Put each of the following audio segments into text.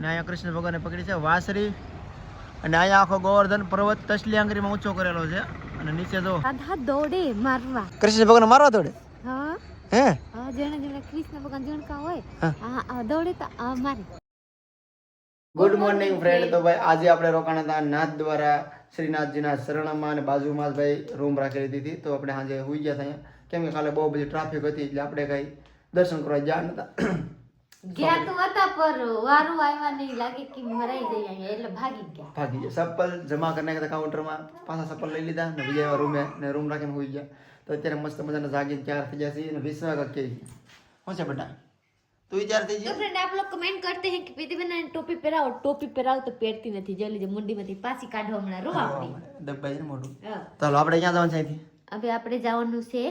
ને અહીંયા કૃષ્ણ ભગવાને પકડી છે વાસરી અને અહીંયા આખો ગોવર્ધન પર્વત તસલી આંગળીમાં ઊંચો કરેલો છે. અને નીચે જો. દોડે મારવા. કૃષ્ણ ભગવાન મારવા દોડે? હે. જેણે જેણે કૃષ્ણ ભગવાન જણકા હોય હા. હા આ દોડે તો મારે. ગુડ મોર્નિંગ ફ્રેન્ડ તો ભાઈ આજે આપણે રોકાણા હતા નાથ દ્વારા શ્રીનાથજીના શરણમાં અને બાજુમાં જ ભાઈ રૂમ રાખેલી હતી તો. આપણે સાંજે હોઈ ગયા હતા કેમ કે કાલે બહુ બધી ટ્રાફિક હતી એટલે આપણે કઈ દર્શન કરવા ગયા નતા. ગયા તો વારું આવ્યા નહીં. લાગે કે મરાઈ જઈ ભાગી ગયા. ભાગી ગયા. જમા કરીને ગયા કાઉન્ટરમાં. પાછા સપ્પલ લઈ લીધા ને રૂમ ગયા. અત્યારે મસ્ત મજાના જાગીને ચાર થઈ હે કે પીધી ટોપી પહેરાવો. ટોપી પહેરાવો તો પહેરતી નથી. જલ્દી જે મુંડીમાંથી પાછી કાઢો હમણાં. રો આપણી. દબાઈ ચાલો આપણે ક્યાં જવાનું છે અહીંથી? આપણે જવાનું છે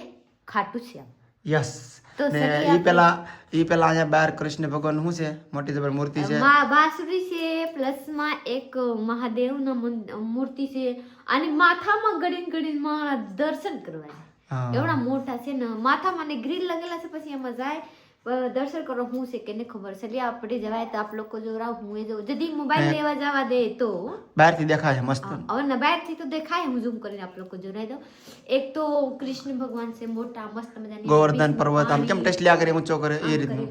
ખાટું છે યસ. ને ઈ પેલા ઈ પેલા અહીંયા બહાર કૃષ્ણ ભગવાન શું છે? મોટી જબર મૂર્તિ છે. માં બાસુરી છે પ્લસમાં એક મહાદેવના નો મૂર્તિ છે. અને માથામાં ગડીન ગડીન મારા દર્શન કરવા એવડા મોટા છે ને માથામાં ને ગ્રીલ લગેલા છે પછી એમાં જાય. દર્શન કરો હું છે કે ને ખબર છે. એટલે આપણે જવાય તો આપ લોકો જો રાવ હું એ જો જદી મોબાઈલ લેવા જવા દે તો. બહારથી દેખાય મસ્ત. હવે ને બહારથી તો દેખાય હું ઝૂમ કરીને આપ લોકો જો દો એક તો કૃષ્ણ ભગવાન છે મોટા મસ્ત મજાની ગોવર્ધન પર્વત આમ કેમ પાણી. લ્યા કરે ઊંચો કરે એ રીતનું?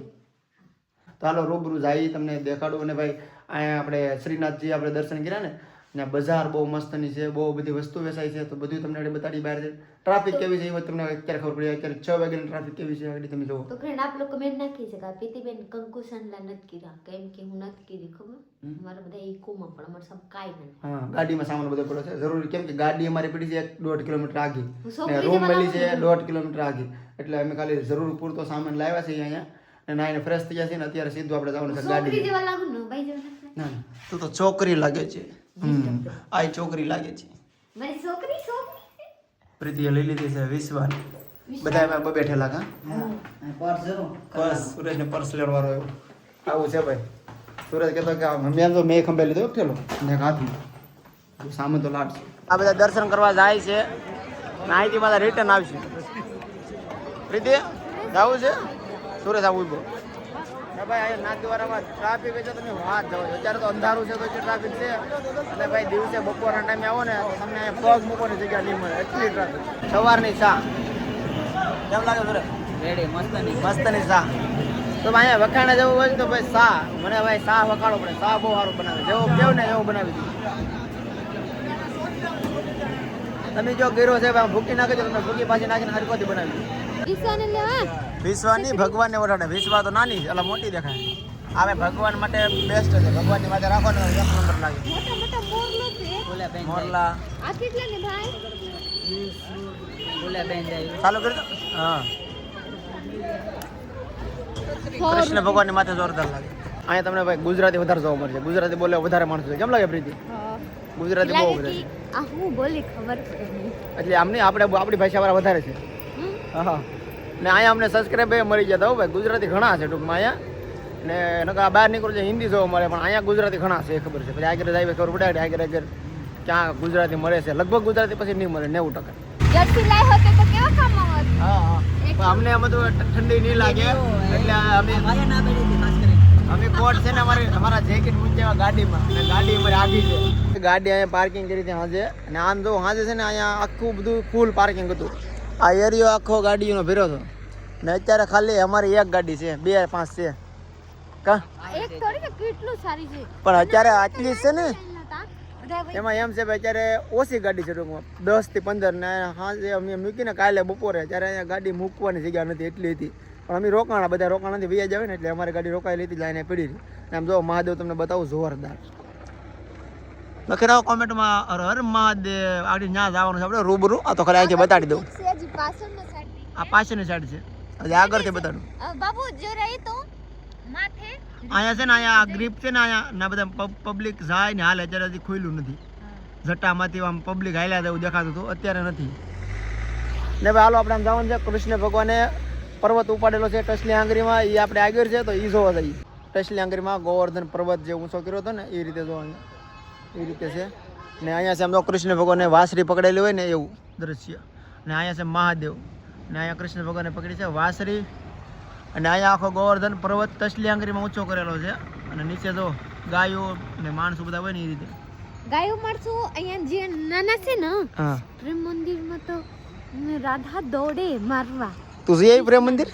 ચાલો તો હાલો રૂબરૂ જાય તમને દેખાડું. અને ભાઈ અહીંયા આપણે શ્રીનાથજી આપણે દર્શન કર્યા ને ને બજાર બહુ મસ્તની છે બહુ બધી વસ્તુ વેચાય છે તો બધું તમને આગળ બતાડી બહાર છે ટ્રાફિક કેવી છે એ તમને અત્યારે ખબર પડી અત્યારે છ વાગ્યાની ટ્રાફિક કેવી છે આગળ તમે જોવો તો ફ્રેન્ડ આપ લોકો કમેન્ટ નાખી છે કે પ્રીતિબેન કંકુ સંડલા નથી કીધા કેમ કે હું નથી કીધી ખબર? મારા બધા ઇકોમાં પણ અમારે સબ કાંઈ નથી. હા ગાડીમાં સામાન બધો પડ્યો છે. જરૂરી કેમ કે ગાડી અમારી પડી છે દોઢ કિલોમીટર આગી ને રૂમ મળી છે દોઢ કિલોમીટર આગી એટલે અમે ખાલી જરૂર પૂરતો સામાન લાવ્યા છે અહીંયા. અને નાઈને ફ્રેશ થઈ જશે છે ને અત્યારે સીધું આપણે જવાનું છે ગાડી ને ભાઈ જેવા ના ના, તું તો છોકરી લાગે છે. આ છોકરી લાગે છે. મારી છોકરી છોકરી પ્રીતિએ લઈ લીધી છે વિશ્વાની બધા એમાં બેઠેલા કા? પર્સ સુરેશને પર્સ લેવાનો આવ્યો આવું છે ભાઈ. સુરેશ કહેતો કે મેં તો મેં ખંભે લીધો પેલો ને હાથમાં. સામાન તો લાડ આ બધા દર્શન કરવા જાય છે. ને અહીંથી પાછા રિટર્ન આવશે. પ્રીતિ જવું છે? સુરેશ આવું ને ભાઈ અહીંયા નાથદ્વારામાં ટ્રાફિક છે તમે વાત જાઓ. છો અત્યારે તો અંધારું છે તો ટ્રાફિક છે. અને ભાઈ દિવસે બપોરના ટાઈમે આવો ને તમને અહીંયા પગ મૂકવાની જગ્યા નહીં મળે. એટલી ટ્રાફિક સવારની ચા કેમ લાગે સુરેશ રેડી મસ્ત મસ્તની ચા તો ભાઈ અહીંયા વખાણે જવું હોય તો ભાઈ સા. મને ભાઈ સા વખાડો પડે. સા બહુ સારું બનાવે. જેવો કેવું ને એવું બનાવી દીધું તમે જો ગીરો છે ભાઈ ભૂકી નાખી દો તમે ભૂકી પાછી નાખીને હરકોથી બનાવી દીધું ઈશાને લેવા નહીં ભગવાનને વિશ્વા તો નાની છે, એટલે મોટી દેખાય આવે ભગવાન માટે બેસ્ટ છે. ભગવાનની માટે રાખો ને એક નંબર લાગે. મોટા મોટા મોરલો. ચાલુ કરી દો. હા. કૃષ્ણ ભગવાનની માથે જોરદાર લાગે. અહીંયા તમને ભાઈ ગુજરાતી વધારે જોવા મળશે. ગુજરાતી બોલે વધારે માણસો છે. કેમ લાગે પ્રીતિ? ગુજરાતી બહુ વધારે આ હું બોલી ખબર એટલે આમ નહીં આપણે આપણી ભાષાવાળા વધારે છે. હા. ને અહીંયા અમને સબસ્ક્રાઈબ મળી જતા હો ભાઈ. ગુજરાતી ઘણા છે ટૂંકમાં અહીંયા. ને નકર આ બહાર નીકળું છે હિન્દી જોવા મળે પણ અહીંયા ગુજરાતી ઘણા છે એ ખબર છે. પછી આગળ જાય ખબર પડે આગળ આગળ ક્યાં ગુજરાતી મળે છે. લગભગ ગુજરાતી પછી નહીં મળે નેવું ટકા. અમને બધું ઠંડી નહીં લાગે. એટલે અમે અમે કોટ છે ને અમારે અમારા જેકેટ મૂક્યા ગાડીમાં. અને ગાડી અમારી આગી છે. ગાડી અહીંયા પાર્કિંગ કરી હતી હાજે. અને આમ જો હાજે છે ને અહીંયા આખું બધું ફૂલ પાર્કિંગ હતું. આ એરિયો આખો ગાડીનો ભર્યો હતો. ને અત્યારે ખાલી અમારી એક ગાડી છે બે પાંચ છે. કા? એક થોડી ને કેટલું સારી છે. પણ અત્યારે આટલી છે ને? એમાં એમ છે ભાઈ અત્યારે ઓછી ગાડી છે ટૂંકમાં. દસથી પંદર ને સાંજે અમે મૂકીને કાલે બપોરે ત્યારે અહીંયા ગાડી મૂકવાની જગ્યા નથી એટલી હતી. પણ અમે રોકાણા બધા રોકાણાથી વૈયા જાય ને એટલે અમારી ગાડી રોકાયેલી હતી લાઈને પડી હતી અને જો મહાદેવ તમને બતાવું જોરદાર. લખી રાખો કોમેન્ટમાં હર હર મહાદેવ. આગળ ત્યાં જવાનું છે આપણે રૂબરૂ? આ તો ખાલી અહીંથી બતાડી દઉં. આ પાછળની સાઈડ છે. હજી છે બતાડું બાબુ જો રહી તો માથે. અહીંયા છે ને અહીંયા ગ્રીપ છે ને અહીંયા ના બધા પબ્લિક જાય ને હાલે અત્યારે હજી ખુલ્લું નથી. જટામાંથી આમ પબ્લિક હાલ્યા એવું દેખાતું હતું અત્યારે નથી. ને ભાઈ હાલો આપણે આમ જવાનું છે. કૃષ્ણ ભગવાને પર્વત ઉપાડેલો છે ટસલી આંગરીમાં એ આપણે આગળ છે તો એ જોવા જઈએ. ટસલી આંગરીમાં ગોવર્ધન પર્વત જે ઊંચો કર્યો હતો ને એ રીતે જોવાનું એ રીતે છે. ને અહીંયા છે આમ તો કૃષ્ણ ભગવાને વાસરી પકડેલી હોય ને એવું દ્રશ્ય. ને અહીંયા છે મહાદેવ. ને અહીંયા કૃષ્ણ ભગવાને પકડી છે વાસરી અને અહીંયા આખો ગોવર્ધન પર્વત તસલિયાંગરીમાં ઊંચો કરેલો છે. અને નીચે જો ગાયો ને માણસો બધા હોય ને એ રીતે. ગાયો માણસો અહીંયા જે નાના છે ને પ્રેમ મંદિરમાં તો રાધા દોડે મારવા. તું જઈ પ્રેમ મંદિર?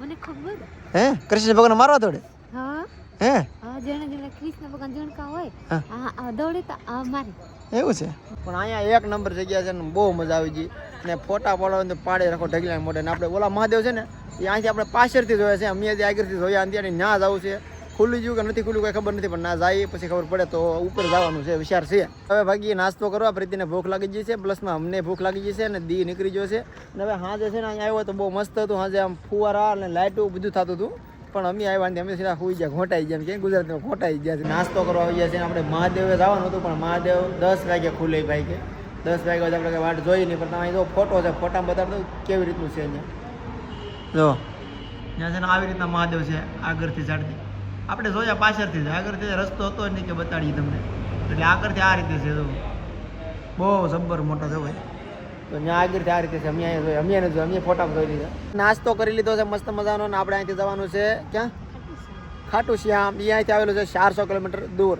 મને ખબર. હે? કૃષ્ણ ભગવાન મારવા દોડે? હા. હે? હા જેણે જેણે કૃષ્ણ ભગવાન જણકા હોય હા. હા આ દોડે તો આ મારે. એવું છે? પણ અહીંયા એક નંબર જગ્યા છે ને બહુ મજા આવી ગઈ. ને ફોટા પાડો પાડે રાખો ઢગલા મોઢે. ને આપણે ઓલા મહાદેવ છે ને એ અહીંથી આપણે પાછળથી જોયા છે. અમે અહીંયાથી આગળથી જોયા અને ના જવું છે. ખુલ્લું ગયું કે નથી ખુલ્લું કઈ ખબર નથી પણ ના જાય પછી ખબર પડે તો ઉપર જવાનું છે વિચાર છે. હવે ભાગી નાસ્તો કરવા પ્રીતિને ભૂખ લાગી ગઈ છે. પ્લસમાં અમને ભૂખ લાગી ગઈ છે અને દી નીકળી ગયો છે. અને હવે હાજે છે ને અહીંયા આવ્યો તો બહુ મસ્ત હતું. હાજે આમ ફુવારા અને લાઇટું બધું થતું હતું. પણ અમે આવ્યા ને અમે સીધા હોઈ ગયા, ઘોટાઈ ગયા કે ગુજરાતમાં ઘોટાઈ ગયા છે. નાસ્તો કરવા આવી ગયા છે આપણે મહાદેવે જવાનું હતું, પણ મહાદેવ દસ વાગે ખુલે ભાઈ કે. દસ પછી આપણે કંઈ વાટ જોઈ નહીં, પણ તમે જો ફોટો છે ફોટામાં બતાડતો કેવી રીતનું છે અહીંયા? જો, ત્યાં છે ને આવી રીતના મહાદેવ છે, આગળથી ઝાડથી આપણે જોયા પાછળથી જ, આગળથી રસ્તો હતો નહીં કે બતાડીએ તમને. એટલે આગળથી આ રીતે છે, જો. બહુ જબ્બર મોટો છે ભાઈ. તો ત્યાં આગળ આ રીતે છે અમે અહીંયા જોઈએ અમે એને અમે ફોટા જોઈ લીધા. નાસ્તો કરી લીધો છે મસ્ત મજાનો ને આપણે અહીંથી જવાનું છે ક્યાં? ખાટુ શ્યામ એ અહીંથી આવેલું છે ચારસો કિલોમીટર દૂર.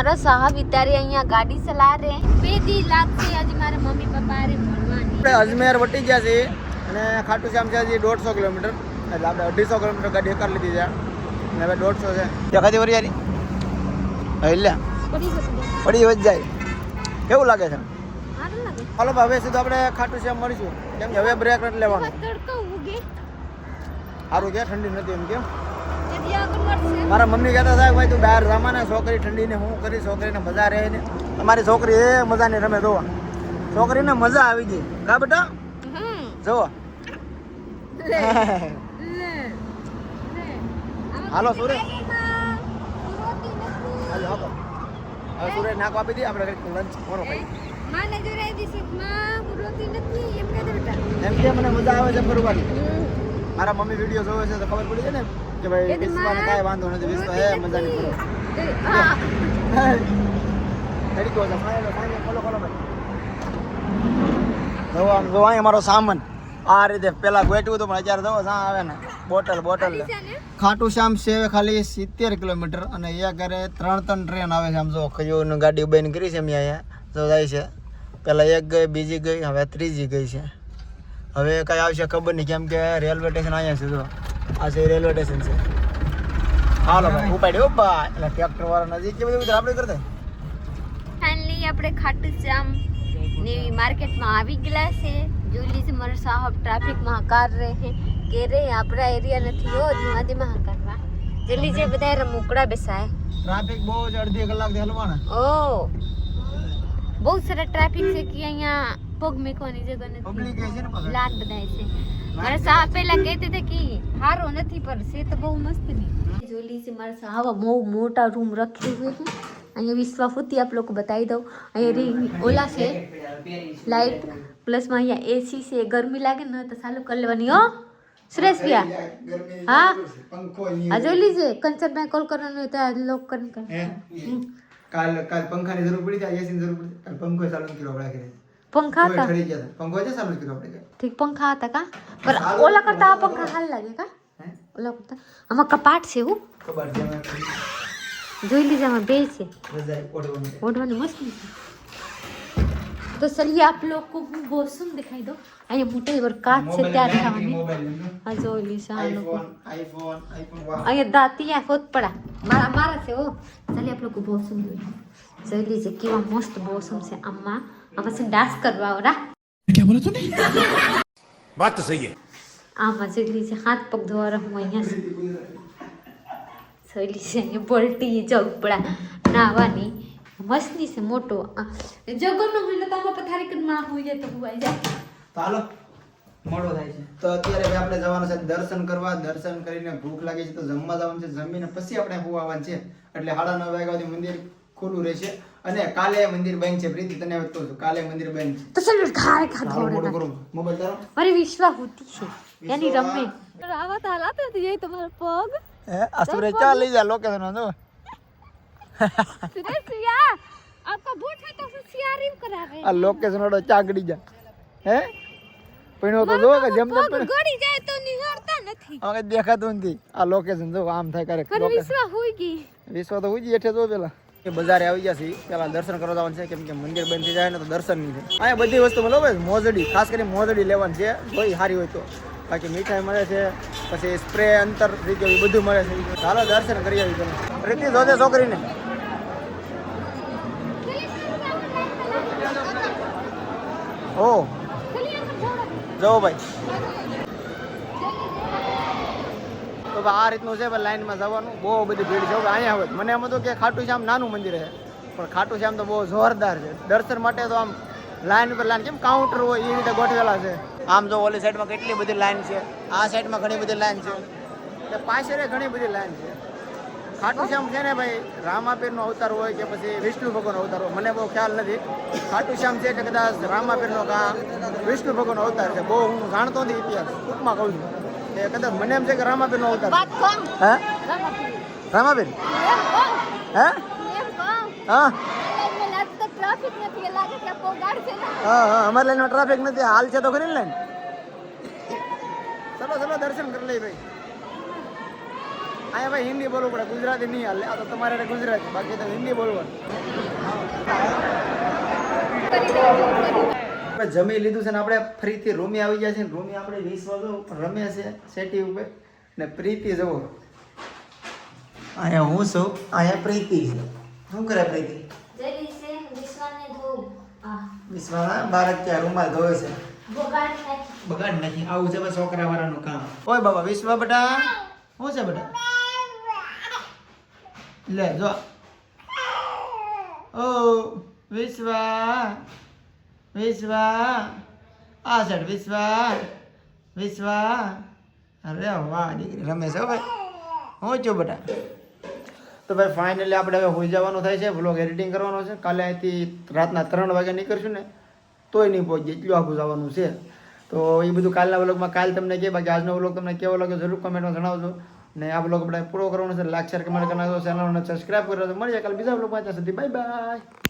મારા સાહબ અત્યારે અહીંયા ગાડી ચલા રહે બે દી લાગશે હજી મારા મમ્મી પપ્પા રે ભણવાની. આપણે અજમેર વટી ગયા છીએ અને ખાટુ શ્યામ છે હજી દોઢસો કિલોમીટર. એટલે આપણે અઢીસો કિલોમીટર ગાડી કરી લીધી છે. અને હવે દોઢસો છે. દેખાતી વરી યારી એટલે પડી વધ જાય. કેવું લાગે છે? સારું લાગે. ચાલો ભાઈ, હવે સીધું આપણે ખાટુ શ્યામ મળીશું. કેમ કે હવે બ્રેક નથી લેવાનું. સારું કે ઠંડી નથી એમ કેમ મારા મમ્મી કહેતા સાહેબ ભાઈ તું બહાર રમાને છોકરી ઠંડીને હું કરી છોકરીને મજા રહે ને. તમારી છોકરી એ મજાને રમે જોવા. છોકરીને મજા આવી ગઈ. કા બેટા? જોવો. હાલો સુરેશ. હાલો સુરેશ નાક આપી દે આપણે લંચ કરો ભાઈ માને જોરાઈ દીધી માં હું રોતી નથી એમ કહે બેટા. એમ કે મને મજા આવે છે ફરવાની. મારા મમ્મી વીડિયો જોવે છે તો ખબર પડી જાય ને કે ભાઈ વિશ્વાને કાંઈ વાંધો નથી વિશ્વા હે મજાની હા. તરીકો છે ફાઈલો ફાઈલો ખોલો ખોલો ભાઈ જો આમ જો અહીં મારો સામાન. આ રીતે પેલા ગોઠવું તો પણ અત્યારે જો સાં આવે ને બોટલ બોટલ. ખાટું શ્યામ છે ખાલી સિત્તેર કિલોમીટર અને અહીંયા ઘરે ત્રણ ત્રણ ટ્રેન આવે છે આમ જો ખજૂરની ગાડી બંધ કરી છે મેં અહીંયા. જો જાય છે. પેલા એક ગઈ બીજી ગઈ હવે ત્રીજી ગઈ છે. હવે કઈ આવશે ખબર નહીં કેમ કે રેલવે સ્ટેશન અહીંયા છે તો આ છે રેલવે સ્ટેશન છે. હાલો ભાઈ ઉપાડ્યો બા એટલે ટ્રેક્ટર વાળા નજીક કે બધું આપણે કરતા ફાઇનલી આપણે ખાટુ શ્યામની માર્કેટમાં આવી ગયા છે. જોઈ છે મારો સાહેબ ટ્રાફિકમાં કાર રહે છે કે રે આપણા એરિયા નથી હો ધીમા ધીમા કરવા જલ્દી જે બધા રમુકડા બેસાય. ટ્રાફિક બહુ જ અડધી કલાકથી હલવાના. ઓ. બહુ સારા ટ્રાફિક છે કે અહીંયા પગ મેકવાની જગ્યા નથી લાત બધાય છે. મારે સા પેલા કહેતી હતી કે સારો નથી પણ છે તો બહુ મસ્તની. જોલી છે મારે સાવા બહુ મોટા રૂમ રખી હોય છે. અહીંયા વિશ્વાફૂતી આપ લોકો બતાવી દઉં. અહીંયા રી ઓલા છે. લાઇટ પ્લસમાં અહીંયા એસી છે. ગરમી લાગે ને તો ચાલુ કરી લેવાની હો. સુરેશ ભૈયા. હા આ જોઈ લીજે કંચન ભાઈ કોલ કરવાનો તો આ લોક કરીને કાલ કાલ પંખાની જરૂર પડી જાય એસીની જરૂર પડી. કાલ પંખો ચાલુ કર્યો આપણે પંખા હતા પંખો છે ચાલુ કર્યો આપણે ઠીક પંખા હતા કા પર ઓલા કરતા આ પંખા હાલ લાગે કા ઓલા કરતા આમાં કપાટ છે હું કપાટ છે જોઈ લીધા માં બે છે ઓઢવાનું મસ્ત છે તો ચલિए આપ લોગ को वो सुन दिखाई दो अरे मोटे और काट से क्या दिखावानी हाँ जो लिसा आईफोन आईफोन आईफोन अरे दाती है बहुत पड़ा मारा मारा से ओ चलिए आप लोग को बहुत सुन दो चलिए जी की मस्त मौसम से अम्मा મસ્ત વોશરૂમ છે આમાં આમાં છે ડાન્સ કરવા વાળા बात तो सही है આમાં જોઈ લીજે હાથ પગ ધોવાના હું અહીંયા છું જોઈ લીજે અહીંયા પલટી જગપડા નાવાની મસ્તની છે મોટો આ જગરનો હોય તો આમાં પથારી કરીને માં હોઈ જાય તો હુવાઈ જાય તો હાલો મોડો થાય છે તો અત્યારે હવે આપણે જવાનું છે દર્શન કરવા દર્શન કરીને ભૂખ લાગી છે તો જમવા જવાનું છે જમીને પછી આપણે હોવાનું છે એટલે સાડા નવ વાગ્યા સુધી મંદિર ખુલ્લું રહેશે અને કાલે મંદિર બંધ છે પ્રીતિ તને વાત કાલે મંદિર બંધ છે. તો ચાલ ઘરે ખાધો મોડું કરું મોબાઈલ તારો. અરે વિશ્વા હોતી છે. એની રમે. આવા તો હાલાત તમારો પગ. હે અસુરે ચાલ લઈ જા લોકેશન નો સુરેશિયા આપકો ભૂત હે તો સુશિયારી કરાવે. આ લોકેશન ઓડો ચાગડી જા. હે? પીણો તો જો કે જમ જમ ગડી જાય તો નિહાળતા નથી. હવે દેખાતું નથી. આ લોકેશન જો આમ થાય કરે વિશ્વા હોઈ ગઈ. વિશ્વા તો હોઈ ગઈ એટલે જો પેલા. એ બજારે આવી ગયા છે. પેલા દર્શન કરવા જવાનું છે. કેમ કે મંદિર બંધ થઈ જાય ને તો દર્શન નહીં થાય. અહીંયા બધી વસ્તુ મળે ભાઈ મોજડી ખાસ કરીને મોજડી લેવાની છે. કોઈ સારી હોય તો. બાકી મીઠાઈ મળે છે પછી સ્પ્રે અંતર રીતે બધું મળે છે. ચાલો દર્શન કરી આવી તમે. રીતિ જોજે છોકરીને. ઓ. જવો ભાઈ. તો આ રીતનું છે ભાઈ લાઈનમાં જવાનું બહુ બધી ભીડ છે. અહીંયા હવે મને એમ હતું કે ખાટુ શ્યામ નાનું મંદિર છે, પણ ખાટુ શ્યામ તો બહુ જોરદાર છે. દર્શન માટે તો આમ લાઈન પર લાઈન, કેમ કાઉન્ટર હોય એ રીતે ગોઠવેલા છે. આમ જો ઓલી સાઈડમાં કેટલી બધી લાઈન છે, આ સાઈડમાં ઘણી બધી લાઈન છે. એટલે પાછળ ઘણી બધી લાઈન છે. ખાટુ શ્યામ છે ને ભાઈ, રામાપીરનો અવતાર હોય કે પછી વિષ્ણુ ભગવાનનો અવતાર હોય, મને બહુ ખ્યાલ નથી. ખાટુ શ્યામ છે કે કદાચ રામાપીરનો કા વિષ્ણુ ભગવાનનો અવતાર છે. બહુ હું જાણતો નથી ઇતિહાસ, ટૂંકમાં કહું છું. કદાચ મને એમ છે કે રામાપીરનો અવતાર હે? રામાપીર હે? હા. લાઈનમાં આજ તો ટ્રાફિક નથી. એ લાગે કે પોગાડ છે ને. હા હા અમારી લાઈનમાં ટ્રાફિક નથી. હાલ છે તો ખરી લાઈન ચલો ચલો દર્શન કરી લઈ ભાઈ. અહીંયા ભાઈ હિન્દી બોલવું પડે. ગુજરાતી નહીં હાલે. આ તો તમારે ગુજરાતી. બાકી તો હિન્દી બોલવાનું. આપણે જમી લીધું છે ને આપણે ફરીથી રૂમી આવી ગયા છે ને રૂમી આપણે વીસ વાગે રમે છે સેટી ઉપર. ને પ્રીતિ જવો અહીંયા હું છું અહીંયા પ્રીતિ છે. શું કરે પ્રીતિ? જરી છે વિશ્વાને બાળક ત્યાં રૂમાલ ધોવે છે. બગાડ નથી આવું છે છોકરા વાળાનું કામ. ઓય બાબા વિશ્વ બેટા. શું છે બેટા? લે જો. ઓ વિશ્વ. વિશ્વ આ સાઈડ વિશ્વ વિશ્વ અરે વાહ, દીકરી રમે છે ભાઈ. હું છું બેટા. તો ભાઈ ફાઇનલી આપણે હવે હોઈ જવાનું થાય છે વ્લોગ એડિટિંગ કરવાનો છે. કાલે અહીંથી રાતના ત્રણ વાગે નીકળશું ને, તોય નહીં પહોંચીએ, એટલું આખું જવાનું છે. તો એ બધું કાલના વ્લોગમાં કાલ તમને કહે બાકી આજનો વ્લોગ તમને કેવો લાગ્યો જરૂર કમેન્ટમાં જણાવજો. ને આ બ્લોગ આપણે પૂરો કરવાનો છે લાઈક શેર કમેન્ટ કરવાનો ચેનલને સબસ્ક્રાઈબ કરવાનો મળીએ કાલે બીજા બ્લોગમાં ત્યાં સુધી બાય બાય